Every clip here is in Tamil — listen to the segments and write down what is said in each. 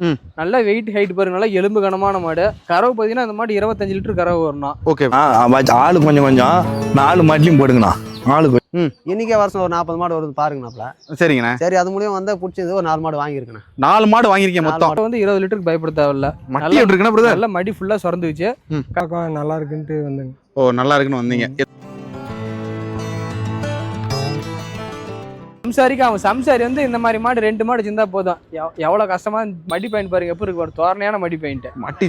ம். நல்ல வெயிட் ஹைட் பாருங்க நல்லா எலும்பு கனமான மாடு. கறவை பார்த்தீங்கன்னா இந்த மாடு இருபத்தஞ்சு லிட்டர் கறவை வரணும் ஓகே. ஆளு கொஞ்சம் கொஞ்சம். நாலு மாட்டிலையும் போடுங்கண்ணா. ஆளு கொஞ்சம் இன்னைக்கே வருஷம் ஒரு நாற்பது மாடு வருது பாருங்கண்ணாப்ல சரிங்கண்ணே. சரி அது மூலியம் வந்து பிடிச்சது ஒரு நாலு மாடு வாங்கியிருக்கேன் நாலு மாடு வாங்கியிருக்கீங்க நாலு மொத்தம். மாடு. வந்து இருபது லிட்டருக்கு பயப்பட தேவையில்ல மட்டி எப்படி இருக்குண்ணா பிரதர் நல்ல மடி ஃபுல்லா சுரந்து வச்சு. பக்கம் நல்லா இருக்குன்ட்டு வந்தேங்க. ஓ நல்லா இருக்குன்னு வந்தீங்க. சம்சாரிக்கு அவன் சம்சாரி வந்து இந்த மாதிரி மாடு ரெண்டு மாடு இருந்தா போதும். எவ்- எவ்வளவு கஷ்டமா மடி பாயிண்ட் பாருங்க எப்படி இருக்கு ஒரு தோரணையான மடி பாயிண்ட் மட்டி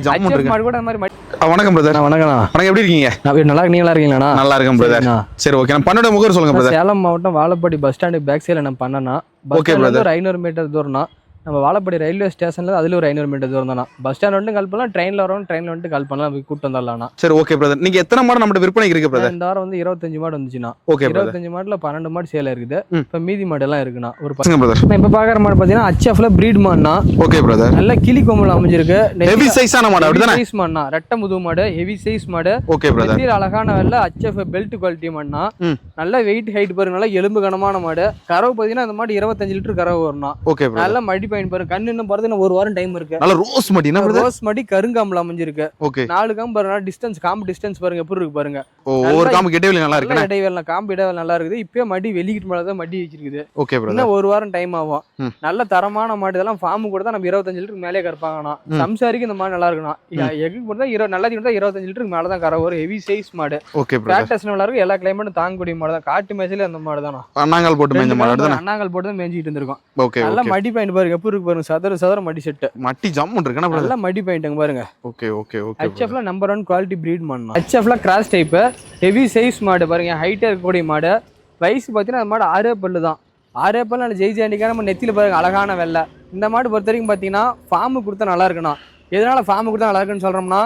மாடு கூட இந்த மாதிரி வணக்கம் பிரதர் வணக்கண்ணா. வணக்கம் எப்படி இருக்கீங்க? நல்லா நீங்க நல்லா இருக்கீங்களா நல்லா இருக்கேன் பிரதர் சரி ஓகே நான் பண்ணோட முகர் சொல்லுங்க பிரதர் சேலம் மாவட்டம் வாழப்பாடி பஸ் ஸ்டாண்டு பேக் சைடில் நம்ம பண்ணனா brother. ஒரு ஐநூறு மீட்டர் தூரம்னா நம்ம வாழப்பாடி ரயில்வே ஸ்டேஷன்ல அதுல ஒரு ஐநூறு மீட்டர் தூரம் தானா? பஸ் ஸ்டாண்ட் வந்துட்டு கால் பண்ணலாம் ட்ரெயின்ல வரவும் ட்ரெயின்ல வந்துட்டு கால் பண்ணலாம் போய் கூட்டு வந்துடலாம்னா. சரி ஓகே பிரதர் நீங்க எத்தனை மாடு நம்ம விற்பனைக்கு இருக்கு பிரதர் இந்த வாரம் வந்து இருபத்தஞ்சு மாடு வந்துச்சுன்னா ஓகே இருபத்தஞ்சு மாடுல பன்னெண்டு மாடு சேல் இருக்குது. இப்ப மீதி மாடு எல்லாம் இருக்குண்ணா. ஒரு பத்து சொல்லுங்க பிரதர் நான் இப்ப பாக்குற மாடு பாத்தீங்கன்னா அச்எஃப்ல பிரீட் மாடுனா ஓகே பிரதர் நல்ல கிளி கொம்புல அமைஞ்சிருக்கு. ஹெவி சைஸான மாடு அப்படிதானே? சைஸ் மாடுனா ரெட்டை முது மாடு ஹெவி சைஸ் மாடு. ஓகே பிரதர் அழகான வெள்ள அச்எஃப் பெல்ட் குவாலிட்டி மாடுனா. நல்ல வெயிட் ஹைட் பாருங்க நல்ல எலும்பு கனமான மாடு. கறவை பாத்தீங்கன்னா இந்த மாடு இருபத்தஞ்சு லிட்டர் கறவை வரணும் ஓகே நல்ல மடி பயன் பாருங்க கண்ணு இன்னும் போறது ஒரு வாரம் டைம் இருக்கு. நல்ல ரோஸ் மட்டி என்ன ரோஸ் மடி கருங்காம்புல அமைஞ்சிருக்கு. ஓகே. நாலு காம்பு பாருங்க டிஸ்டன்ஸ் காம்பு டிஸ்டன்ஸ் பாருங்க எப்படி இருக்கு பாருங்க. ஒவ்வொரு காம்பு இடைவெளி நல்லா இருக்குண்ணே? இடைவேளை காம்பு இடைவேளை நல்லா இருக்குது. இப்பயே மடி வெளிக்கிட்டு மேல தான் மடி வச்சிருக்குது. ஓகே இன்னும் ஒரு வாரம் டைம் ஆகும். நல்ல தரமான மாடு. இதெல்லாம் ஃபார்ம் கூட தான் நம்ம இருபத்தஞ்சு லிட்டருக்கு மேலே கறப்பாங்கண்ணா. சம்சாரிக்கு இந்த மாடு நல்லா இருக்கணும் எக்கு மட்டும் தான் இருபது நல்லா தான் இருபத்தஞ்சு லிட்டருக்கு மேலே தான் கரை வரும் ஹெவி சைஸ் மாடு. ஓகே ஃபேட்டஸ் நல்லா இருக்கும். எல்லா கிளைமேட்டும் தாங்கக்கூடிய மாடு தான். காட்டு மேய்ச்சல அந்த மாடு தானா? அண்ணாங்கால் போட்டு மேஞ்ச மாடு அண்ணாங்கல் போட்டு தான் மேய்ஞ்சிட்டு இருந்திருக்கும். ஓகே நல்ல மடி பாயிண்ட் பாருங்க. எப்படி இருக்கு பாருங்க சதுர சதுர மடி செட்டு. மட்டி இருக்குண்ணா பிரதர் நல்ல மடி பாயிண்ட்டுங்க பாருங்க. ஓகே ஓகே ஓகே ஹெச்எஃப்ல நம்பர் ஒன் குவாலிட்டி பிரீட் பண்ணணும் ஹெச்எஃப்ல கிராஸ் டைப் ஹெவி சைஸ் மாடு பாருங்க ஹைட்டா இருக்கக்கூடிய மாடு. வயசு பார்த்தீங்கன்னா அந்த மாடு ஆறே பல்லு தான். ஆறே பல்லு நல்ல ஜெய் ஜாண்டிக்கான நம்ம நெத்தியில பாருங்க அழகான வெள்ளை. இந்த மாடு பொறுத்த வரைக்கும் பார்த்தீங்கன்னா ஃபார்மு கொடுத்தா நல்லா இருக்கணும். எதனால ஃபார்மு கொடுத்தா நல்லா இருக்குன்னு சொல்றோம்னா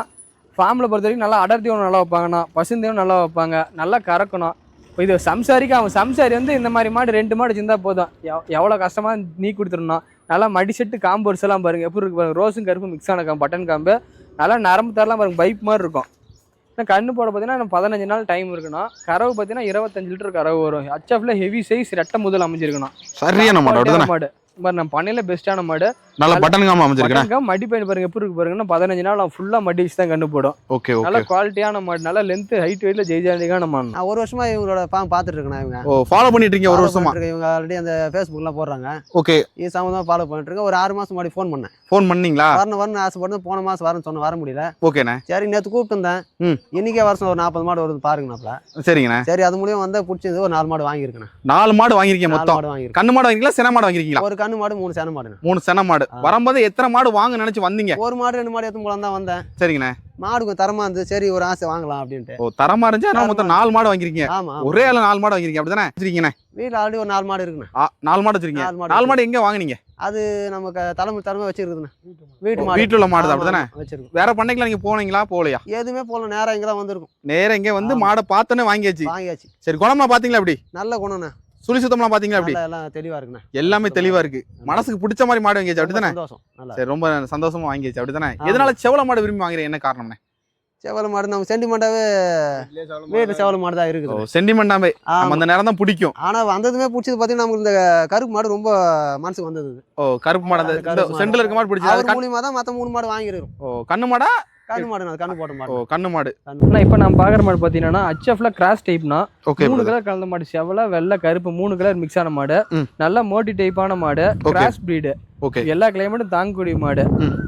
ஃபார்மில் பொறுத்த வரைக்கும் நல்லா அடர்த்தி ஒன்று நல்லா வைப்பாங்கண்ணா பசுந்தையும் நல்லா வைப்பாங்க நல்லா கறக்கணும். இப்போ இது சம்சாரிக்கு அவன் சம்சாரி வந்து இந்த மாதிரி மாடு ரெண்டு மாடு இருந்தா போதும். எவ் எவ்வளோ கஷ்டமா நீ கொடுத்துருணும் நல்லா மடி செட்டு காம்பு வரிசெல்லாம் பாருங்க. எப்படி இருக்கு பாருங்க. ரோஸும் கருப்பும் மிக்ஸ் ஆன காம்பு பட்டன் காம்பு. நல்லா நரம்பு தரலாம் பாருங்க. பைப் மாதிரி இருக்கும். இன்னும் கண்ணு போட பார்த்தீங்கன்னா பதினஞ்சு நாள் டைம் இருக்குன்னா கறவு பார்த்தீங்கன்னா இருபத்தஞ்சு லிட்டர் கறவு வரும். ஹச்எஃப்ல ஹெவி சைஸ் ரெட்டை முதல் அமைஞ்சிருக்கணும். சரியான மாடு. பாரு நம்ம பண்ணையில பெஸ்ட்டான மாடு. நல்ல பட்டன் காம காம்பு, மடி பையன் பாருங்க எப்படி இருக்கு பாருங்கன்னா பதினஞ்சு நாள் ஃபுல்லா மடி வச்சு தான் கண்ணு போடும் ஓகே நல்ல குவாலிட்டியான மாடு நல்ல லென்த் ஹைட் வெயிட்ல ஜெய்ஜாண்டிக்கான மாடு. நான் ஒரு வருஷமா இவங்களோட பாம் பார்த்துட்டு இருக்கேன் இவங்க. ஓ ஃபாலோ பண்ணிட்டு இருக்கீங்க ஒரு வருஷமா. இவங்க ஆல்ரெடி அந்த ஃபேஸ்புக்லாம் போடுறாங்க. ஓகே இது சம்மந்தமாக ஃபாலோ பண்ணிட்டு இருக்கேன். ஒரு ஆறு மாசம் முன்னாடி ஃபோன் பண்ணேன். ஃபோன் பண்ணீங்களா? வரணும் வரணும் ஆசைப்பட்டு போன மாசம் வரேன்னு சொன்ன வர முடியல. ஓகேண்ணே சரி நேற்று கூப்பிட்டுருந்தேன் ம். இன்னைக்கே வருஷம் ஒரு நாற்பது மாடு வருது பாருங்கண்ணாப்ல. சரிங்கண்ணே. சரி அது மூலியம் வந்து பிடிச்சது ஒரு நாலு மாடு வாங்கியிருக்கேன் நாலு மாடு வாங்கியிருக்கீங்க நாலு மொத்தம்? மாடு வாங்கியிருக்கேன். கண்ணு மாடு வாங்கிருக்கீங்களா? சென மாடு வாங்கிருக்கீங்களா ஒரு கண்ணு மாடு மூணு சேன மாடு மூணு சென மாடு. வரும்போது எத்தனை மாடு வாங்க நினைச்சு வந்தீங்க? ஒரு மாடு ரெண்டு மாடு எடுத்து போலாம் தான் வந்தேன். சரிங்கண்ணே. மாடு கொஞ்சம் தரமா இருந்துச்சு சரி ஒரு ஆசை வாங்கலாம் அப்படின்ட்டு. ஓ தரமா இருந்துச்சு? ஆனா மொத்தம் நாலு மாடு வாங்கிருக்கீங்க ஆமா ஒரே ஆளு நாலு மாடு வாங்கிருக்கீங்க அப்படிதானே? வச்சிருக்கீங்கண்ணே. வீட்டில் ஆல்ரெடி ஒரு நாலு மாடு இருக்குண்ணே. நாலு மாடு வச்சிருக்கீங்க. நாலு மாடு நாலு மாடு எங்க வாங்குனீங்க? அது நமக்கு தலைமை தலைமை வச்சிருக்குதுண்ணே. வீட்டு மாடு. வீட்டுல உள்ள மாடு தான் அப்படிதானே? வச்சிருக்கோம். வேற பண்ணைக்குலாம் நீங்க போனீங்களா? போகலையா? எதுவுமே போல நேரம் இங்கே தான் வந்திருக்கும். நேரா இங்க வந்து ஆமா. மாடை பார்த்தோன்னே வாங்கியாச்சு. வாங்கியாச்சு. சரி குணம்லாம் பாத்தீங்களா அப்படி நல்ல குணம்ண்ணே. சுழி சுத்தம்லாம் பாத்தீங்களா அப்படி எல்லாம் தெளிவா இருக்குண்ணே. எல்லாமே தெளிவா இருக்கு. மனசுக்கு பிடிச்ச மாதிரி மாடு வாங்கியாச்சு சந்தோஷம். நல்லா சரி ரொம்ப சந்தோஷமா வாங்கியாச்சு அப்படிதானே ஆமா. எதனால செவல மாடு விரும்பி வாங்குறீங்க? என்ன காரணம்னே செவல மாடு நம்ம சென்டிமெண்டாவே வீட்டு செவல மாடு தான் இருக்குது. சென்டிமெண்டாமே நம்ம அந்த நேரம் தான் பிடிக்கும். ஆனா வந்ததுமே பிடிச்சது பாத்தீங்கன்னா நமக்கு இந்த கருப்பு மாடு ரொம்ப மனசுக்கு வந்தது. ஓ கருப்பு மாடு அந்த. சென்டர்ல இருக்க மாடு பிடிச்சது? மூலியமா தான் மத்த மூணு மாடு வாங்கிருக்கோம் ஓ கண்ணு மாடா? கண்ணு மாடு நான் கண்ணு போட்ட ஓ மாடு. கண்ணு மாடு. ஆனா இப்போ நம்ம பாக்குற மாடு பாத்தீங்கன்னா ஹச்எஃப்ல கிராஸ் டைப்னா ஓகே மூணு கலர் கலந்த மாடு செவல வெள்ளை கருப்பு மூணு கலர் மிக்ஸ் ஆன மாடு. நல்ல மோட்டி டைப்பான மாடு கிராஸ் பிரீடு ஓகே எல்லா கிளைமேட்டும் தாங்கக்கூடிய மாடு.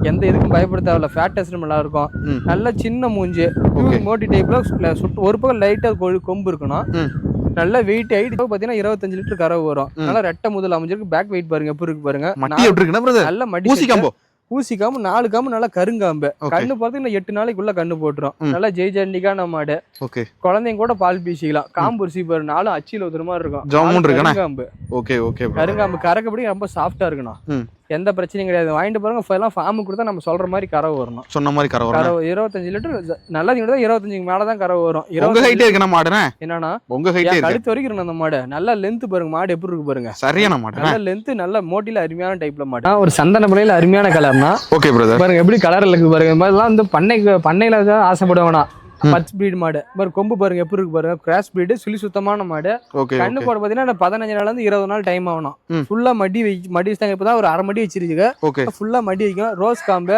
எந்த இதுக்கும் பயப்பட தேவையில்ல ஃபேட் டெஸ்ட் நல்லா இருக்கும். நல்ல சின்ன மூஞ்சி. மோட்டி டைப்ல ஒரு பக்கம் லைட்டா கொம்பு இருக்கணும். நல்ல வெயிட் ஹைட் பாத்தீங்கன்னா இருபத்தஞ்சு லிட்டர் கறவு வரும். நல்லா ரெட்டை முதல் அமைஞ்சிருக்கு பேக் வெயிட் பாருங்க எப்படி இருக்கு பாருங்க. நல்ல மடி ஊசி காம்போ ஊசி காம்பு நாலு காம்பு நல்லா கருங்காம்பு. கண்ணு பார்த்து இன்னும் எட்டு நாளைக்குள்ள கண்ணு போட்டுரும். நல்லா ஜெய் ஜண்டிக்கான மாடு ஓகே. குழந்தைங்க கூட பால் பீசிக்கலாம். காம்பு ரிசி பாரு நாலும் அச்சியில் ஒருத்தர் மாதிரி இருக்கும். கருங்காம்பு. ஓகே ஓகே கருங்காம்பு கறக்கப்படி ரொம்ப சாஃப்டா இருக்கணும். எந்த பிரச்சனையும் கிடையாது. வாங்கிட்டு பாருங்க எல்லாம் ஃபார்மு கொடுத்தா நம்ம சொல்ற மாதிரி கறவை வரணும். சொன்ன மாதிரி கரை வரும் கறவை இருபத்தஞ்சு லிட்டர் நல்லா தான் இருபத்தஞ்சுக்கு மேல தான் கறவை வரும். உங்க ஹைட்டே இருக்குண்ணா மாடுனே என்னன்னா உங்க ஹைட்டே கழுத்து வரைக்கும் அந்த மாடு. நல்லா லென்த் பாருங்க மாடு எப்படி இருக்கு பாருங்க. சரியான மாடுனே நல்ல லென்த் நல்ல மோட்டில அருமையான டைப்ல மாடு. ஒரு சந்தன முறையில அருமையான கலர்னா ஓகே பிரதர் பாருங்க எப்படி கலர் இருக்கு பாருங்க. மாதிரிலாம் வந்து பண்ணைக்கு பண்ணையில தான் பச் பிரீடு மாடு. பாரு கொம்பு பாருங்க எப்படி இருக்கு பாருங்க. கிராஸ் பிரீடு சுழி சுத்தமான மாடு. கண்ணு போட பாத்தீங்கன்னா பதினஞ்சு நாள்ல இருந்து இருபது நாள் டைம் ஆகணும். ஃபுல்லா மடி மடி வச்சாங்க இப்பதான் ஒரு அரை மடி வச்சிருச்சுங்க. ஓகே. ஃபுல்லா மடி வைக்கும் ரோஸ் காம்பு.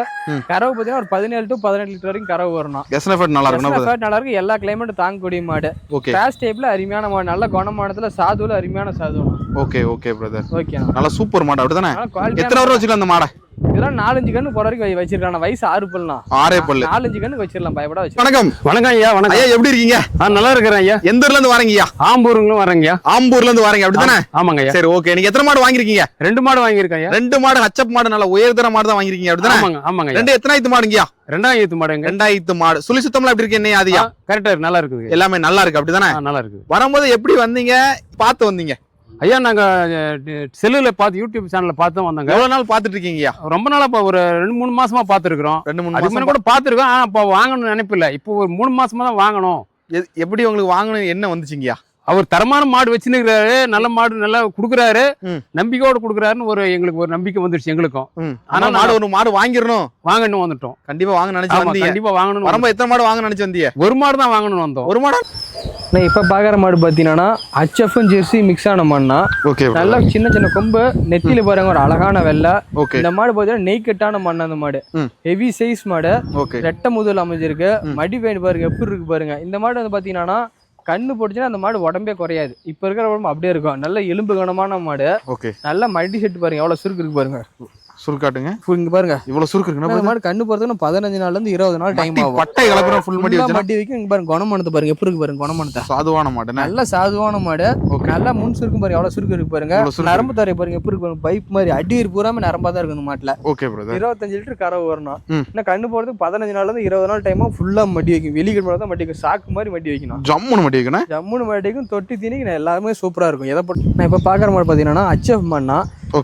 கறவு பாத்தீங்கன்னா ஒரு பதினேழு டு பதினெட்டு லிட்டர் வரைக்கும் கறவு வரணும். நல்லா இருக்கணும் Extra fat நல்லா இருக்கு. எல்லா கிளைமேட்டும் தாங்கக்கூடிய மாடு. கிராஸ் டைப்ல அருமையான மாடு. நல்ல குணமானத்துல சாதுல அருமையான சாது ஓகே ஓகே பிரதர் ஓகே நல்லா சூப்பர் மாடு அப்படிதானே? எத்தனை வருடம் வச்சுக்கலாம் அந்த மாடை? இதெல்லாம் நாலஞ்சு கண்ணு போற வரைக்கும் வச்சிருக்கான வயசு ஆறு பல்லாம் ஆறே பல்லு. நாலஞ்சு கண்ணு வச்சிடலாம் பயப்பட வச்சு வணக்கம். வணக்கம் ஐயா வணக்கம். ஐயா எப்படி இருக்கீங்க? நல்லா இருக்கிறேன் ஐயா. எந்த ஊர்ல இருந்து வரீங்க ஐயா? ஆம்பூருங்களும் வரேங்க ஐயா. ஆம்பூர்ல இருந்து வரீங்க அப்படிதானே ஆமாங்க ஐயா. சரி ஓகே. நீங்க எத்தனை மாடு வாங்கிருக்கீங்க ரெண்டு மாடு வாங்கியிருக்கேன் ஐயா. ரெண்டு மாடு ஹச்சப் மாடு நல்ல உயர்தர மாடு தான் வாங்கிருக்கீங்க அப்படிதானே ஆமாங்க ஆமாங்க ஐயா. ரெண்டு எத்தனாயிரத்து மாடுங்கய்யா? ரெண்டாயிரத்து மாடுங்க. ரெண்டாயிரத்து மாடு. சுழி சுத்தம்லாம் எப்படி இருக்கு என்ன அதியா கரெக்டா இருக்கு நல்லா இருக்குது எல்லாமே நல்லா இருக்கு அப்படிதானே நல்லா இருக்குது. வரும்போது எப்படி வந்தீங்க? பார்த்து வந்தீங்க. ஐயா நாங்க செல்லுல பார்த்து யூடியூப் சேனல்ல பார்த்து வந்தோங்க. எவ்வளவு நாள் பார்த்துட்டு இருக்கீங்கய்யா ரொம்ப நாளா இப்போ ஒரு ரெண்டு மூணு மாசமா பார்த்துருக்குறோம். ரெண்டு மூணு மாசம் கூட பார்த்துருக்கோம். ஆனா இப்போ வாங்கணும்னு நினைப்பில்ல. இப்போ ஒரு மூணு மாசமா தான் வாங்கணும். எப்படி உங்களுக்கு வாங்கணும் என்ன வந்துச்சுங்கய்யா? அவர் தரமான மாடு வச்சுருக்கிறாரு நல்ல மாடு நல்லா கொடுக்குறாரு. நம்பிக்கையோட கொடுக்குறாருன்னு ஒரு எங்களுக்கு ஒரு நம்பிக்கை வந்துருச்சு எங்களுக்கும். ஆனா மாடு ஒரு மாடு வாங்கிடணும். வாங்கணும் வந்துட்டோம். கண்டிப்பா வாங்க நினைச்சு கண்டிப்பா வாங்கணும் வரும்போது எத்தனை மாடு வாங்க நினைச்சு வந்தீங்க ஒரு மாடு தான் வாங்கணும்னு வந்தோம். ஒரு மாடா? நான் இப்போ பார்க்குற மாடு பார்த்தீங்கன்னா ஹச்எஃப்பும் ஜெர்சி மிக்ஸ் ஆன மாடுனா ஓகே நல்லா சின்ன சின்ன கொம்பு நெத்தியில பாருங்க ஒரு அழகான வெள்ளை. ஓகே. இந்த மாடு பார்த்தீங்கன்னா நெய்க்கட்டான மண் அந்த மாடு. ஹெவி சைஸ் மாடு. ஓகே. ரெட்டை முதுல் அமைஞ்சிருக்கு. மடி வேண்டு பாருங்க எப்படி இருக்கு பாருங்க. இந்த மாடு வந்து பார்த்தீங்கன்னா கண்ணு போட்டுச்சுன்னா அந்த மாடு உடம்பே குறையாது. இப்போ இருக்கிற உடம்பு அப்படியே இருக்கும். நல்ல எலும்பு கனமான மாடு. ஓகே. நல்ல மடி செட்டு பாருங்க. எவ்வளோ சுருக்கு இருக்கு பாருங்க. சுருக்காட்டுங்க. இங்க பாருங்க. இவ்வளவு சுருக்கு மாடு கண்ணு போறதுக்கு பதினஞ்சு நாள்ல இருந்து இருபது நாள் டைம் ஆகும். பட்டை கலப்புறம் ஃபுல் மடி வச்சு மடி வைக்கும். இங்க பாருங்க குணமானத்தை பாருங்க. எப்படி இருக்கு பாருங்க குணமானத்தை சாதுவான மாடுண்ணே நல்ல சாதுவான மாடு. நல்லா முன் சுருக்கும் பாருங்க எவ்வளவு சுருக்கு இருக்கு பாருங்க. சுருக்கு நரம்பு தரை பாருங்க எப்படி இருக்கு? பைப் மாதிரி அடியிரு பூராமே நரம்பா தான் இருக்கு இந்த மாட்டுல. ஓகே பிரதர் இருபத்தஞ்சு லிட்டர் கறவை வரணும். இன்னும் கண்ணு போறதுக்கு பதினஞ்சு நாள்ல இருந்து இருபது நாள் டைமா ஃபுல்லா மடி வைக்கும். வெளிக்கிட்டு மட்டும் தான் மடி வைக்கும். சாக்கு மாதிரி மடி வைக்கணும். ஜம்முன்னு மட்டி வைக்கணும். ஜம்முன்னு மடிக்கும் தொட்டி தீனிக்கு எல்லாமே சூப்பரா இருக்கும். எதை நான் இப்ப பாக்குற மாடு பாத்தீங்கன்னா ஹச்எஃப் மண்ணா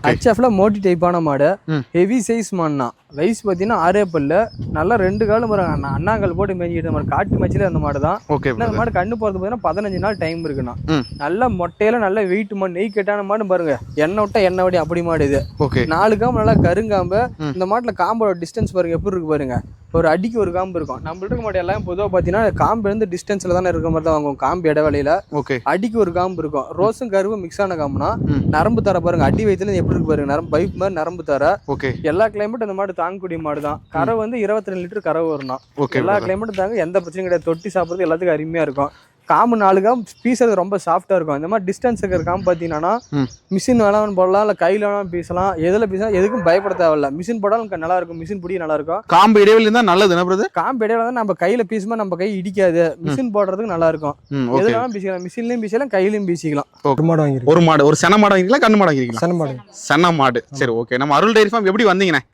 ஹச்எஃப்ல மோட்டி டைப்பான மாடு. ஹெவி சைஸ் மண்ணா வயசு பார்த்தீங்கன்னா ஆறே பல்லு. நல்லா ரெண்டு காலம் வரும் அண்ணாங்கல் போட்டு மேய்ஞ்சிட்டு மாதிரி காட்டு மேய்ச்சலே அந்த மாடு தான். ஓகே இந்த மாடு கண்ணு போறது பார்த்தீங்கன்னா பதினஞ்சு நாள் டைம் இருக்குண்ணா. நல்ல மொட்டையில நல்ல வெயிட் மாடு நெய் கெட்டான மாடு பாருங்க. எண்ணெய் விட்டா எண்ணெய் வடி அப்படி மாடு இது. ஓகே நாலு காம்பு நல்லா கருங்காம்பு. இந்த மாட்டுல காம்போட டிஸ்டன்ஸ் பாருங்க எப்படி இருக்கு பாருங்க. ஒரு அடிக்கு ஒரு காம்பு இருக்கும். நம்மள்ட்ட இருக்க மாட்டேன் எல்லாம் பொதுவாக பார்த்தீங்கன்னா காம்பு இருந்து டிஸ்டன்ஸ்ல தானே இருக்கிற மாதிரி தான் வாங்குவோம் காம்பு இடைவெளியில. ஓகே அடிக்கு ஒரு காம்பு இருக்கும். ரோஸும் கருவும் மிக்ஸ் ஆன காம்புனா. நரம்பு தர பாருங்க அடி வயிற்றுல எப்படி இருக்கு பாருங்க நரம்பு பைப் மாதிரி நரம்பு தர. ஓகே எல்லா கிளைமேட்டும் இந்த மாடு தாங்கக்கூடிய மாடு தான் கறவை வந்து இருபத்தி ரெண்டு லிட்டர் கறவை வரணும் ஓகே எல்லா கிளைமேட்டும் தாங்க எந்த பிரச்சனையும் கிடையாது. தொட்டி சாப்பிட்றது எல்லாத்துக்கும் அருமையா இருக்கும். காம்பு நாலு காம்பு பீசறது ரொம்ப சாஃப்டா இருக்கும். இந்த மாதிரி டிஸ்டன்ஸ் இருக்கிற காம்பு பார்த்தீங்கன்னா ம். மிஷின் வேணாலும் போடலாம் இல்லை கையில் வேணாலும் பீசலாம். எதில் பீசலாம் எதுக்கும் பயப்பட தேவையில்ல. மிஷின் போட்டாலும் க- நல்லா இருக்கும். மிஷின் பிடி நல்லா இருக்கும். காம்பு இடைவெளி இருந்தா நல்லது என்ன பிரதர் காம்பு இடையில வந்து நம்ம கையில் பீசுமா நம்ம கை இடிக்காது. மிஷின் போடுறதுக்கு நல்லா இருக்கும். எதுனாலும் பீசிக்கலாம். மிஷின்லையும் பீசலாம் கையிலையும் பீசிக்கலாம். ஒரு மாடு ஒரு மாடு ஒரு சென மாடு வாங்கிருக்கீங்களா கண்ணு மாடு வாங்கிருக்கீங்களா சன மாடு. சென மாடு. சரி ஓகே. நம்ம அருள் டைரி ஃபார்ம் எப்படி வந்தீங்கண்ணே? இது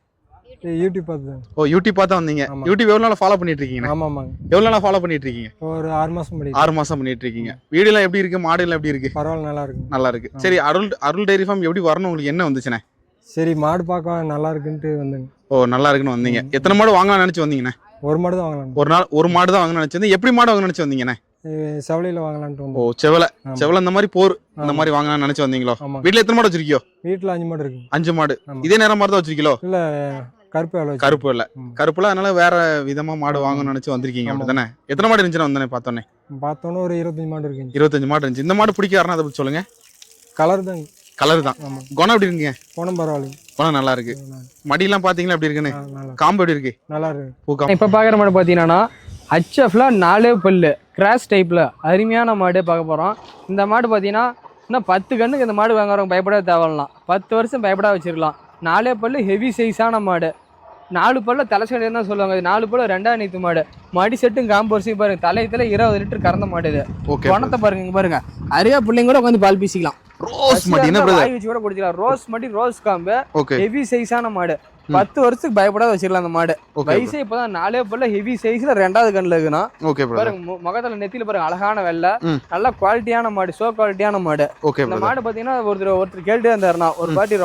யூடியூப் பார்த்து ஓ யூடியூப் பார்த்தா வந்தீங்க. ஆமா. யூடியூப் எவ்வளவு நாள் ஃபாலோ பண்ணிட்டு இருக்கீங்க ஆமாம் ஆமாங்க நாள் ஃபாலோ பண்ணிட்டு இருக்கீங்க ஒரு ஆறு படி ஆறு மாசம் பண்ணிட்டு இருக்கீங்க வீடுலாம் எப்படி இருக்கு? மாடுலாம் எப்படி இருக்கு? பரவாயில்ல நல்லா இருக்குங்க நல்லா இருக்கு. சரி அருள் அருள் டைரி ஃபார்ம் எப்படி வரணும்? உங்களுக்கு என்ன வந்துச்சுண்ணே? சரி மாடு பார்க்க நல்லா இருக்குன்ட்டு வந்தேங்க. ஓ நல்லா இருக்குன்னு வந்தீங்க. எத்தனை மாடு வாங்கலாம் நினைச்சு வந்தீங்கண்ணே? ஒரு மாடு தான் வாங்கலாம் ஒரு நாள் ஒரு மாடு தான் வாங்கணும்னு நினைச்சு எப்படி மாடு வாங்க நினைச்சு வந்தீங்கண்ணே? செவலையில் வாங்கலான்ட்டு ஓ செவலை ஆமா. செவலை இந்த மாதிரி போர் இந்த ஆமா. மாதிரி வாங்கலாம்னு நினைச்சு வந்தீங்களோ? வீட்ல எத்தனை மாடு வச்சிருக்கியோ? வீட்டில் அஞ்சு மாடு இருக்குங்க அஞ்சு மாடு. ஆமா. இதே நேரம் மாதிரி தான் வச்சிருக்கீங்களோ? இல்லை கருப்பு கருப்பு இல்ல. கருப்புல அதனால வேற விதமா மாடு வாங்கணும்னு நினைச்சு வந்திருக்கீங்க. அப்படிதானே? எத்தனை மாடு இருந்துச்சுன்னு வந்தேனே பார்த்தோன்னே? பார்த்தோன்னே ஒரு இருபத்தஞ்சு மாடு இருக்குங்க இருபத்தஞ்சு மாடு இருந்துச்சு. இந்த மாடு பிடிக்காருன்னா அதை பத்தி சொல்லுங்க. கலர் தாங்க கலர் தான். குணம் எப்படி இருக்குங்க? போனம் பரவாயில்லைங்க. குணம் நல்லா இருக்கு. மடியெல்லாம் பாத்தீங்களா எப்படி இருக்குன்னு? காம்பு எப்படி இருக்கு? நல்லா இருக்கு. பூக்கம் இப்போ பார்க்குற மாடு பார்த்தீங்கன்னா ஹச்எஃப்ல நாலே பல்லு. கிராஸ் டைப்பில் அருமையான மாடு பார்க்க போகிறோம் இந்த மாடு பார்த்தீங்கன்னா இன்னும் பத்து கண்ணுக்கு இந்த மாடு வாங்குறவங்க பயப்பட தேவையில்லாம் பத்து வருஷம் பயப்பட வச்சிருக்கலாம். நாலே பல்லு ஹெவி சைஸான மாடு. நாலு பல்ல தலைச்சடி தான் சொல்லுவாங்க நாலு பல்லு ரெண்டாம் நீத்து மாடு. மடி செட்டும் காம்பு வரிசையும் பாருங்க. தலையத்துல இருபது லிட்டர் கறந்த மாடு இது. ஓகே குணத்தை பாருங்க இங்க பாருங்க. அரியா பிள்ளைங்க கூட உட்காந்து பால் பீசிக்கலாம். ரோஸ் மடி என்ன பிரதர் வாய் கூட குடிச்சிக்கலாம். ரோஸ் மடி ரோஸ் காம்பு. ஹெவி சைஸான மாடு. பத்து வருஷத்துக்கு பயப்படாத வச்சிடலாம் அந்த மாடு. வயசே இப்பதான் நாலே பல்ல ஹெவி சைஸ்ல ரெண்டாவது கண்ணுல இருக்குன்னா ஓகே பாருங்க முகத்துல நெத்தியில பாருங்க அழகான வெள்ளை. நல்ல குவாலிட்டியான மாடு சோ குவாலிட்டியான மாடு. ஓகே இந்த மாடு பாத்தீங்கன்னா ஒருத்தர் ஒருத்தர் கேட்டுட்டே இருந்தாருண்ணா. ஒரு பாட்டி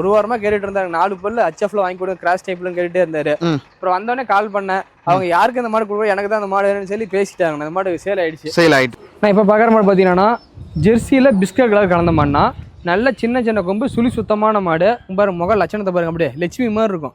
ஒரு வாரமா கேட்டுட்டு இருந்தாரு. நாலு பல்லு ஹச்எஃப்ல வாங்கி கொடுங்க கிராஸ் டைப்ல கேட்டுட்டே இருந்தாரு. அப்புறம் வந்தோடனே கால் பண்ணேன். அவங்க யாருக்கு இந்த மாடு கொடுக்கணும் எனக்கு தான் அந்த மாடு வேணும்னு சொல்லி பேசிட்டாங்க அந்த மாடு சேல் ஆயிடுச்சு. சேல் ஆயிட்டு. நான் இப்போ பார்க்குற மாடு பார்த்தீங்கன்னா ஜெர்சியில் பிஸ்கட் கலர் கலந்த மாடுனா நல்ல சின்ன சின்ன கொம்பு சுழி சுத்தமான மாடு. பாருங்க முக லட்சணத்தை பாருங்க அப்படியே. லட்சுமி மாதிரி இருக்கும்.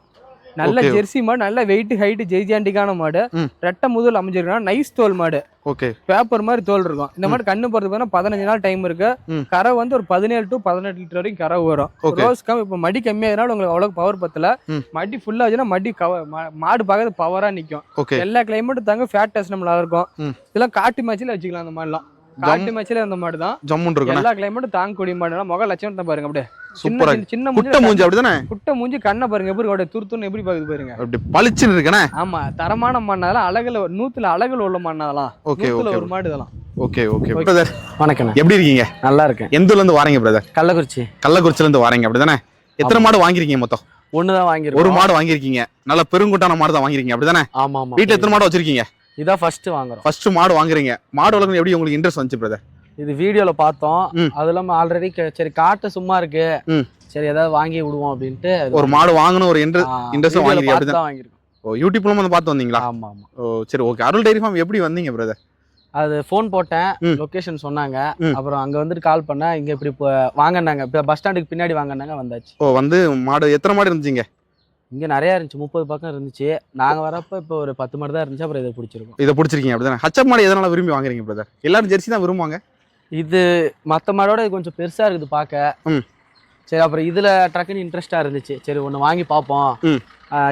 நல்ல. ஜெர்சி மாடு நல்ல வெயிட் ஹைட் ஜெய்ஜாண்டிக்கான மாடு. ரெட்டை முதல் அமைஞ்சிருக்கான் நைஸ் தோல் மாடு. ஓகே. பேப்பர் மாதிரி தோல் இருக்கும். இந்த மாடு கண்ணு போறதுக்கு பார்த்தா பதினஞ்சு நாள் டைம் இருக்கு. கரை வந்து ஒரு பதினேழு டு பதினெட்டு லிட்டர் வரைக்கும் கரை வரும். ரோஸ் கம் இப்போ மடி கம்மியாகிறனால உங்களுக்கு அவ்வளவு பவர் பத்தல. மடி ஃபுல்லா வச்சுன்னா மடி கவ மா- மாடு பார்க்கறது பவரா நிக்கும். எல்லா கிளைமேட்டும் தாங்க ஃபேட் டெஸ்ட் நல்லா இருக்கும். இதெல்லாம் காட்டு மேட்ச்ல வச்சுக்கலாம் அந்த மாதிரிலாம். காட்டு மேட்ச்ல அந்த மாடு தான். ஜம்முன் இருக்கணும். எல்லா கிளைமேட்டும் தாங்கக்கூடிய மாடு. முக லட்சணத்தை பாருங்க அப்படியே. சின்ன சூப்பரா சின்ன- குட்டை மூஞ்சி அப்படிதானே? குட்டை மூஞ்சி கண்ணை பாருங்க எப்படி அப்படியே துருத்துன்னு எப்படி பாக்குது பாருங்க. அப்படி பளிச்சுன்னு இருக்கனே? ஆமா தரமான மண்ணாதெல்லாம் அழகுல நூத்துல அழகுல உள்ள மண்ணாதெல்லாம் ஓகே ஓகே ஒரு மாடு இதெல்லாம். Okay okay. பிரதர் வணக்கண்ணே எப்படி இருக்கீங்க? நல்லா இருக்கேன். எந்த ஊர்ல இருந்து வாரீங்க பிரதர் கள்ளக்குறிச்சி. கள்ளக்குறிச்சில இருந்து வாரீங்க அப்படிதானே? எத்தனை மாடு வாங்கிருக்கீங்க மொத்தம்? ஒன்று தான் வாங்கியிருக்கோம். ஒரு மாடு வாங்கிருக்கீங்க நல்ல பெருங்குட்டான மாடு தான் வாங்கிருக்கீங்க அப்படிதானே? ஆமா ஆமா. வீட்டுல எத்தனை மாடு வச்சிருக்கீங்க? இதான் ஃபர்ஸ்ட் வாங்குறோம். ஃபர்ஸ்ட் மாடு வாங்குறீங்க. மாடு வளர்க்கணும் எப்படி உங்களுக்கு இன்ட்ரெஸ்ட் வந்துச்சு பிரதர் இது வீடியோல பார்த்தோம். அது இல்லாம ஆல்ரெடி சரி காட்டு சும்மா இருக்கு. சரி ஏதாவது வாங்கி விடுவோம் அப்படின்ட்டு ஒரு மாடு வாங்கணும் ஒரு இன்ட்ரெஸ்ட். தான் வாங்கியிருக்கோம். ஓ யூடியூப்ல வந்து பார்த்து வந்தீங்களா? ஆமா ஆமா. ஓ சரி ஓகே அருள் டைரி ஃபார்ம் எப்படி வந்தீங்க பிரதர் அது ஃபோன் போட்டேன். ம். லொகேஷன் சொன்னாங்க. அப்புறம் அங்க வந்துட்டு கால் பண்ணேன். இங்க இப்படி இப்போ வாங்கினாங்க. இப்போ பஸ் ஸ்டாண்டுக்கு பின்னாடி வாங்கினாங்க வந்தாச்சு. ஓ வந்து மாடு எத்தனை மாடு இருந்துச்சுங்க? இங்க நிறைய இருந்துச்சு. முப்பது பக்கம் இருந்துச்சு. நாங்க வரப்ப இப்போ ஒரு பத்து மாடு தான் இருந்துச்சு. அப்புறம் இதை பிடிச்சிருக்கோம். இதை பிடிச்சிருக்கீங்க அப்படிதானே? ஹச்சப் மாடு எதனால விரும்பி வாங்குறீங்க பிரதர் எல்லாரும் ஜெர்சி தான் விரும்புவாங்க. இது மற்ற மாடோட இது கொஞ்சம் பெருசா இருக்குது பார்க்க. ம். சரி அப்புறம் இதுல ட்ரக்குன்னு இன்ட்ரெஸ்டா இருந்துச்சு. சரி ஒன்று வாங்கி பார்ப்போம்.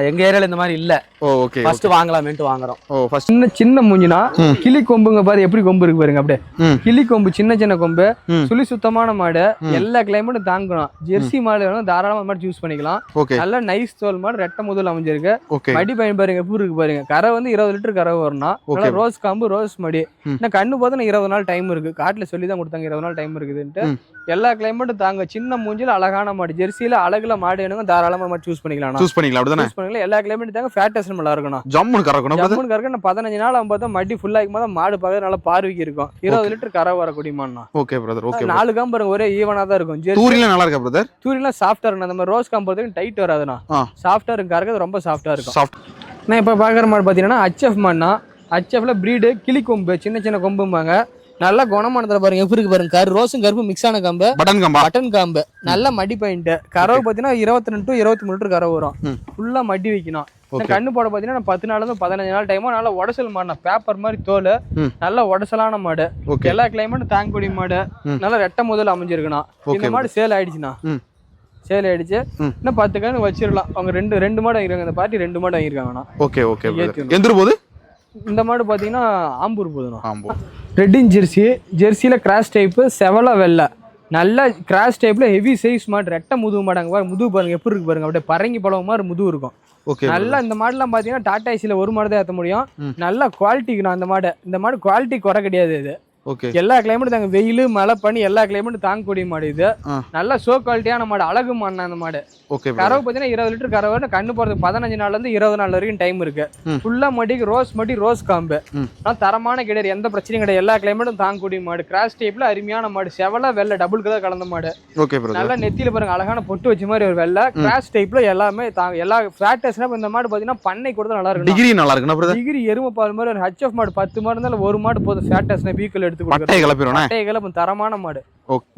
எங்க ஏரியால இந்த மாதிரி இல்ல. ஓகே ஃபர்ஸ்ட் வாங்கலாமேன்ட்டு வாங்குறோம். ஓ ஃபர்ஸ்ட் சின்ன சின்ன மூஞ்சினா. கிளி கொம்புங்க பாரு எப்படி கொம்பு இருக்கு பாருங்க அப்படியே. கிளி கொம்பு சின்ன சின்ன கொம்பு. சுழி சுத்தமான மாடு. எல்லா கிளைமேட்டும் தாங்கணும் ஜெர்சி மாடு வேணும் தாராளமா மாடு சூஸ் பண்ணிக்கலாம். நல்ல நைஸ் தோல் மாடு ரெட்டை முதல் அமைஞ்சிருக்கு. மடி பயன் பாருங்க எப்படி இருக்கு பாருங்க. கரை வந்து இருபது லிட்டர் கரை வரணும் Okay. ரோஸ் காம்பு ரோஸ் மடி. இன்னும் கண்ணு பார்த்தா இருபது நாள் டைம் இருக்கு. காட்டுல சொல்லி தான் கொடுத்தாங்க இருபது நாள் டைம் இருக்குதுன்ட்டு. எல்லா கிளைமேட்டும் தாங்க. சின்ன மூஞ்சில அழகான மாடு. ஜெர்சியில அழகுல மாடு வேணுங்க தாராளமா மாடு சூஸ் பண்ணிக்கலாம் சூஸ் பண்ணிக்கலாம் அப்படிதானே? பண்ணிக்கலாம் எல்லா கிளைமேட்டும் தாங்க ஃபேட் டெஸ்ட் நல்லா இருக்கணும். ஜம்முன்னு கறக்கணும். ஜம்முன்னு கறக்க இன்னும் பதினஞ்சு நாள் பார்த்தா மடி ஃபுல் ஆகும் போது மாடு பார்க்க நல்லா பார்வைக்கு இருக்கும். இருபது லிட்டர் கரை வரக்கூடிய மாடுனா ஓகே பிரதர் ஓகே நாலு காம்பு பாருங்க ஒரே ஈவனா தான் இருக்கும். ஜெர்சி தூரில நல்லா இருக்கா பிரதர் தூரிலாம் சாஃப்டா இருக்கும் அந்த மாதிரி ரோஸ் காம்பு டைட் வராதுண்ணா. ஆ. சாஃப்டா இருக்கும். கறக்கிறது ரொம்ப சாஃப்டா இருக்கும். சாஃப்ட் நான் இப்போ பார்க்குற மாடு பார்த்தீங்கன்னா ஹச்எஃப் மாடுனா ஹச்எஃப்ல ப்ரீடு கிளி கொம்பு சின்ன சின்ன கொம்பும்பாங்க. நல்லா குணமானதுல பாருங்க. எப்படி இருக்கு பாருங்க. கரு ரோஸும் கருப்பு மிக்ஸ் ஆன காம்பு பட்டன் கம்பா பட்டன் காம்பு நல்ல மடி பாயிண்ட் கறவை பார்த்தீங்கன்னா இருபத்தி ரெண்டு டு இருபத்தி மூணு லிட்டர் கறவை வரும். ஃபுல்லா மடி வைக்கணும். கண்ணு போட பார்த்தீங்கன்னா பத்து நாள்ல இருந்து பதினஞ்சு நாள் டைமும் நல்லா உடசல் மாடுனா பேப்பர் மாதிரி தோல். நல்ல உடசலான மாடு. எல்லா கிளைமேட்டும் தாங்கக்கூடிய மாடு. நல்லா ரெட்டை முதல் அமைஞ்சிருக்கணும். இந்த மாடு சேல் ஆயிடுச்சுண்ணா. சேல் ஆயிடுச்சு. இன்னும் பத்து கணக்கு வச்சிடலாம். அவங்க ரெண்டு ரெண்டு மாடு வாங்கிருக்காங்க இந்த பார்ட்டி ரெண்டு மாடு வாங்கியிருக்காங்கண்ணா. Okay okay ஏத்திடணும். எந்திரு போது? இந்த மாடு பார்த்தீங்கன்னா ஆம்பூர் போதுண்ணா. ஆம்போ ரெட்டின் ஜெர்சி. ஜெர்சியில் கிராஸ் டைப்பு செவல வெள்ளை. நல்ல கிராஸ் டைப்பில் ஹெவி சைஸ் மாடு. ரெட்டை முதுகு மாடு அங்கே பாருங்க. முதுகு பாருங்க. எப்படி இருக்கு பாருங்க. அப்படியே பரங்கி பழம் மாதிரி முதுகு இருக்கும். ஓகே நல்லா இந்த மாடுலாம் பார்த்தீங்கன்னா டாடா ஏசியில் ஒரு மாடு தான் ஏற்ற முடியும். நல்ல குவாலிட்டிக்குண்ணா அந்த மாடு. இந்த மாடு குவாலிட்டி குறை கிடையாது இது. எல்லா கிளைமேட்டும் தாங்க. வெயில் மழை பண்ணி எல்லா கிளைமேட்டும் தாங்கக்கூடிய மாடு இது. நல்ல சோ குவாலிட்டியான மாடு அழகு மாடுனா அந்த மாடு. ஓகே கறவை பார்த்தீங்கன்னா இருபது லிட்டர் கறவை. கண்ணு போகிறதுக்கு பதினஞ்சு நாள்ல இருந்து இருபது நாள் வரைக்கும் டைம் இருக்கு. ம். ஃபுல்லா மடிக்கு ரோஸ் மடி ரோஸ் காம்பு. ஆனால் தரமான கிடையாது. எந்த பிரச்சனையும் கிடையாது. எல்லா கிளைமேட்டும் தாங்கக்கூடிய மாடு. கிராஸ் டைப்ல அருமையான மாடு. செவல வெள்ளை டபுள் கலர் கலந்த மாடு. ஓகே நல்லா நெத்தியில பாருங்க. அழகான பொட்டு வச்ச மாதிரி ஒரு வெள்ளை. கிராஸ் டைப்ல எல்லாமே தாங்க எல்லா ஃபேட்டஸ்னா இந்த மாடு பார்த்தீங்கன்னா பண்ணை கொடுத்தா நல்லா இருக்கும் டிகிரி நல்லா பிரதர் டிகிரி எருமை பால் மாதிரி ஒரு ஹச்எஃப் மாடு பத்து மாடு இருந்தாலும் ஒரு மாடு போதும். ஃபேட்டஸ்னா வீக்கில் எடுத்து பட்டையை கிளப்பிடுவேண்ணே பட்டைகளை தரமான மாடு.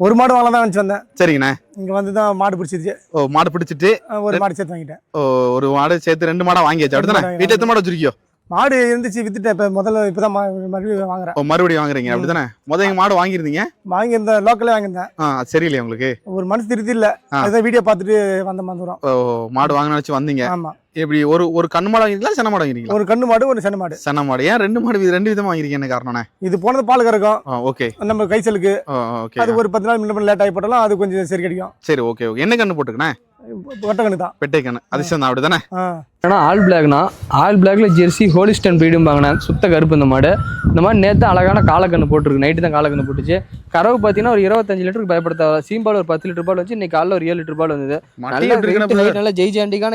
ஒரு மாடு வாங்கலாம் தான் வந்தேன். சரிங்கண்ணே. இங்கே வந்து தான் மாடு பிடிச்சிருச்சு. ஓ மாடு பிடிச்சிட்டு ஒரு மாடு சேர்த்து வாங்கிட்டேன். ஓ, ஒரு மாடு சேர்த்து ரெண்டு மாடா வாங்கியாச்சு. மாடு வீட்டுல எத்தனை மாடு வச்சிருக்கியோ? மாடு இருந்துச்சு வித்துட்டேன். இப்போ முதல்ல இப்போ தான் மறுபடியும் வாங்குறேன். மறுபடியும் வாங்குறீங்க. அப்படிதானே முத எங்க மாடு வாங்கியிருந்தீங்க? வாங்கியிருந்தேன் லோக்கலே வாங்கியிருந்தேன். ஆ சரியில்லையா உங்களுக்கு? ஒரு மனசு திருப்தி இல்லை. ஆ. அதுதான் வீடியோ பார்த்துட்டு வந்த வரும். ஓ மாடு வாங்க நினைச்சு வந்தீங்க. ஆமாம் எப்படி ஒரு ஒரு கண்ணு மாடு வாங்கிருக்கீங்களா சென்ன மாடு வாங்கிருக்கீங்களா ஒரு கண்ணு மாடு ஒரு சென்ன மாடு. சென்ன மாடு. ஏன் ரெண்டு மாடு ரெண்டு விதமா வாங்கிருக்கீங்க என்ன காரணம்ண்ணே இது போனது பால் கறக்கும். ஓகே. நம்ம கைச்சலுக்கு ஓகே. அது ஒரு பத்து நாள் முன்ன லேட் ஆகி போட்டாலும் அது கொஞ்சம் சரி கிடைக்கும். சரி ஓகே ஓகே. என்ன கண்ணு போட்டுக்கண்ணே தான். தான் ஆ. ஏன்னா ஆல் பிளாக்னா ஆல் பிளாக்ல ஜெர்சி ஹோலிஸ்டன் ப்ரீடும்பாங்கண்ணா சுத்த கருப்பு இந்த மாடு. இந்த மாதிரி நேற்று அழகான காலக்கண்ணு போட்டிருக்கு. நைட்டு தான் காலக்கண்ணு போட்டுச்சு. கறவு பார்த்தீங்கன்னா ஒரு இருபத்தஞ்சு லிட்டருக்கு பயப்படுத்த சீம்பால் ஒரு பத்து லிட்டர் பால் வச்சு இன்னைக்கு காலைல ஒரு ஏழு லிட்டர் பால் வந்தது. நல்ல நல்ல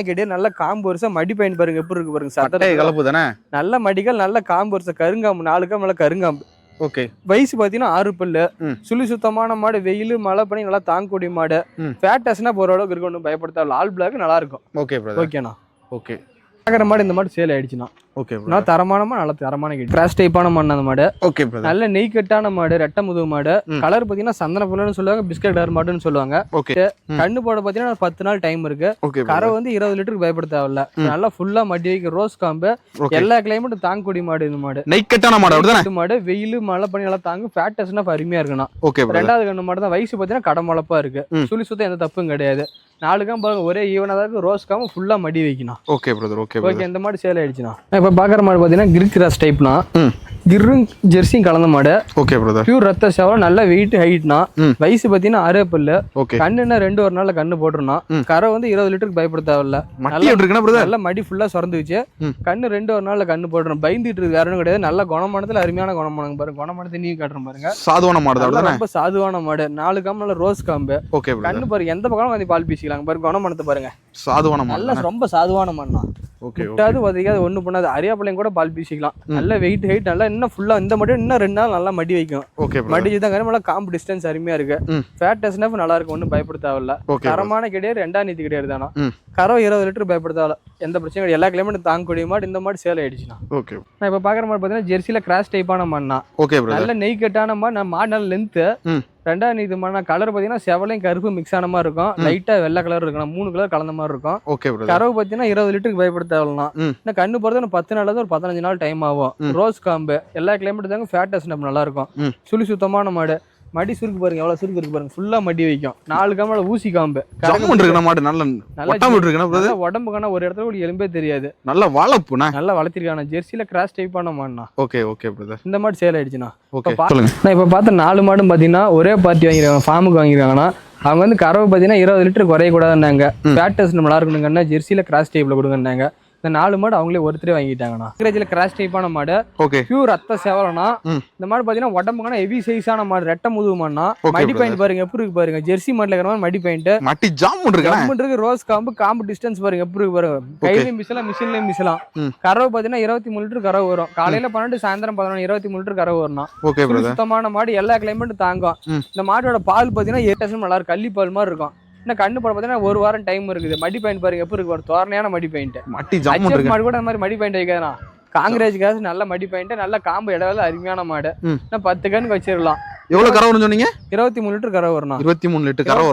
கேட்டு நல்ல காம்பு வருஷம் மடி பயன் பாருங்க. எப்படி இருக்கு பாருங்க சட்டை கலப்பு தானே நல்ல மடிகள் நல்ல காம்பு வருஷம் கருங்காம்பு நாலு காம்பு நல்ல கருங்காம்பு. ஓகே. வயசு பார்த்தீங்கன்னா ஆறு பல்லு. சுழி சுத்தமான மாடு வெயில் மழை பண்ணி நல்லா தாங்கக்கூடிய மாடு. ஃபேட்டஸ்னா போகிற அளவுக்கு இருக்கணும் பயப்படுத்தாது ஆல் பிளாக் நல்லா இருக்கும். ஓகே ஓகேண்ணா. ஓகே. பார்க்குற மாடு இந்த மாடு சேல் ஆயிடுச்சுண்ணா ஓகே நான் தரமான மாடு நல்ல தரமான கேட்டு கிராஸ் டைப்பான மாடு அந்த மாடு. ஓகே நல்ல நெய் கட்டான மாடு ரெட்டை முதுகு மாடு. கலர் பார்த்தீங்கன்னா சந்தன புல்லுன்னு சொல்லுவாங்க பிஸ்கட் கலர் மாடுன்னு சொல்லுவாங்க. ஓகே. கண்ணு போட பார்த்தீங்கன்னா பத்து நாள் டைம் இருக்கு. கரை வந்து இருபது லிட்டருக்கு பயப்பட தேவையில்ல. நல்லா ஃபுல்லா மடி வைக்க ரோஸ் காம்பு. எல்லா கிளைமேட்டும் தாங்கக்கூடிய மாடு இந்த மாடு. நெய்க்கட்டான மாடு அப்படிதானே? இந்த மாடு வெயில் மழை பண்ணி நல்லா தாங்கும் ஃபேட்டஸ்னா அருமையா இருக்கணும் ஓகே ரெண்டாவது கண்ணு மாடு தான் வயசு பார்த்தீங்கன்னா கடமளப்பா இருக்கு. சுழி சுத்தம் எந்த தப்பும் கிடையாது. நாலு காம்பு ஒரே ஈவனா தான் இருக்கு ரோஸ் காம்பு ஃபுல்லா மடி வைக்கணும். ஓகே பிரதர் ஓகே ஓகே இந்த மாடு சேல் ஆயிடுச்சுண்ணா. இப்போ பார்க்குற மாடு பார்த்தீங்கன்னா கிரிக் கிராஸ் டைப்னா ம். கிர்ரும் ஜெர்சியும் கலந்த மாடு. ஓகே பிரதர் பியூர் ரத்த சேவலம் நல்ல வெயிட் ஹைட்னா. வயசு பார்த்தீங்கன்னா அரை பல்லு. ஓகே கண்ணுன்னா ரெண்டு ஒரு நாள்ல கண்ணு போட்டுருந்தோம். கரை வந்து இருபது லிட்டருக்கு பயப்பட தேவையில்ல. பிரதர் நல்லா மடி ஃபுல்லா சுரந்து வச்சு. கண்ணு ரெண்டு ஒரு நாள்ல கண்ணு போட்டுரும். பயந்துட்டு இருக்கு ஒன்றும் கிடையாது. நல்ல குணமானத்துல அருமையான குணமானங்க பாருங்க குணமானத்தை நீ காட்டுறேன் பாருங்க. சாதுவான மாடு நல்லா ரொம்ப சாதுவான மாடு. நாலு காம்பு நல்ல ரோஸ் காம்பு. ஓகே கண்ணு பாருங்க எந்த பக்கம் வந்து பால் பீசிக்கலாங்க. பாருங்க குணமானத்தை பாருங்க. சாதுவான மாடு நல்ல ரொம்ப சாதுவான மண்ணா ஓகே விட்டாது பாத்தீங்க ஒண்ணு பண்ணாது. அரியாப்பளையும் கூட பால் பீசிக்கலாம். நல்ல வெயிட் ஹைட் நல்லா இன்னும் ஃபுல்லா இந்த மட்டும் இன்னும் ரெண்டு நாள் நல்லா மடி வைக்கும். ஓகே மடிச்சு தான் நல்லா காம்பு டிஸ்டன்ஸ் அருமையா இருக்கு. ஃபேட் டெஸ்ட்னா நல்லா இருக்கும் ஒன்றும் பயப்பட தேவையில்ல. ஓகே தரமான கிடையாது ரெண்டாம் நீதி கிடையாது தானா. கரோ இருபது லிட்டர் பயப்பட தேவையில்ல. எந்த பிரச்சனையும் கிடையாது. எல்லா கிளைமேட்டும் தாங்கக்கூடிய மாடு இந்த மாடு சேல் ஆயிடுச்சுண்ணா. ஓகே. நான் இப்போ பார்க்குற மாதிரி பார்த்தீங்கன்னா ஜெர்சியில் கிராஸ் டைப்பான மண்ணா. ஓகே நல்ல நெய் கட்டான மாதிரி நான் மாடு நல்ல லென்த்து. ரெண்டாவது நீதி மண்ணா கலர் பார்த்தீங்கன்னா செவலையும் கருப்பு மிக்ஸ் ஆன மாதிரி இருக்கும். லைட்டாக வெள்ளை கலர் இருக்கணும் மூணு கலர் கலந்த மாதிரி இருக்கும். ஓகே கறவு பார்த்தீங்கன்னா இருபது லிட்டருக்கு பயப்பட தேவைலாம். இன்னும் கண்ணு போகிறது ஒரு பத்து நாள்ல இருந்து ஒரு பதினஞ்சு நாள் டைம் ஆகும். ரோஸ் காம்பு எல்லா கிளைமேட் தாங்க ஃபேட்டஸ் நம்ம நல்லா இருக்கும். சுழி சுத்தமான மாடு. மடி சுருக்கு பாருங்க எவ்வளோ சுருக்கு இருக்கு பாருங்க. ஃபுல்லாக மடி வைக்கும். நாலு காம்புல ஊசி காம்பு. இருக்குன மாடு நல்ல நல்லா உடம்புக்கான ஒரு இடத்துல கூட எலும்பே தெரியாது. நல்ல வாழைப்புண்ணா நல்லா வளர்த்திருக்கான ஜெர்சியில கிராஸ் டைப்பான மாடுண்ணா. ஓகே ஓகே பிரதர் இந்த மாடு சேல் ஆயிடுச்சுண்ணா. ஓகே நான் இப்போ பார்த்த நாலு மாடும் பார்த்தீங்கன்னா ஒரே பார்ட்டி வாங்கிருக்காங்க ஃபார்முக்கு வாங்கிருக்காங்கன்னா அவங்க வந்து கறவை பார்த்தீங்கன்னா இருபது லிட்டர் குறையக்கூடாதுன்னாங்க. ஃபேட்டஸ் நல்லா இருக்கணுங்கன்னா ஜெர்சியில் கிராஸ் டைப்பில் கொடுங்கன்னாங்க. இந்த நாலு மாடு அவங்களே ஒருத்தரே வாங்கிட்டாங்கண்ணா. கிரேஜில் கிராஸ் டைப்பான மாடு. ஓகே பியூர் ரத்த சேவலனா. இந்த மாடு பார்த்தீங்கன்னா உடம்புக்கான ஹெவி சைஸான மாடு ரெட்டை முதுகு மாடுனா மடி. பாயிண்ட் பாருங்க எப்படி இருக்கு பாருங்க. ஜெர்சி மாட்டில் இருக்கிற மாதிரி மடி பாயிண்ட் மட்டி இருக்குண்ணா. இருக்கு ரோஸ் காம்பு காம்பு டிஸ்டன்ஸ் பாருங்க எப்படி இருக்கு பாருங்க. கையிலையும் மிசலாம் மிஷின்லயும் மிசலாம். கறவை பார்த்தீங்கன்னா இருபத்தி மூணு லிட்டர் கறவை வரும். காலையில பன்னெண்டு சாயந்தரம் பதினொன்று இருபத்தி மூணு லிட்டர் கறவை ஓகே பிரதர் சுத்தமான மாடு எல்லா கிளைமேட்டும் தாங்கும். இந்த மாட்டோட பால் பார்த்தீங்கன்னா ஏட்டாசம் நல்லா இருக்கும். கள்ளி பால் மாதிரி இருக்கும். இன்னும் கண்ணு பால் பார்த்தீங்கன்னா ஒரு வாரம் டைம் இருக்குது. மடி பாயிண்ட் பாருங்க எப்படி இருக்கு ஒரு தோரணையான மடி பாயிண்ட் மட்டி மாடு கூட அந்த மாதிரி மடி பாயிண்ட் வைக்காதா காங்கிரேஜ் கேஸ் நல்ல மடி பாயிண்ட் நல்ல காம்பு இடவேல அருமையான மாடு. இன்னும் பத்து கண்ணுக்கு வச்சிடலாம் எவ்வளவு கறவை சொன்னீங்க? இருபத்தி மூணு லிட்டர் கறவை வரணும் இருபத்தி மூணு லிட்டர் கறவை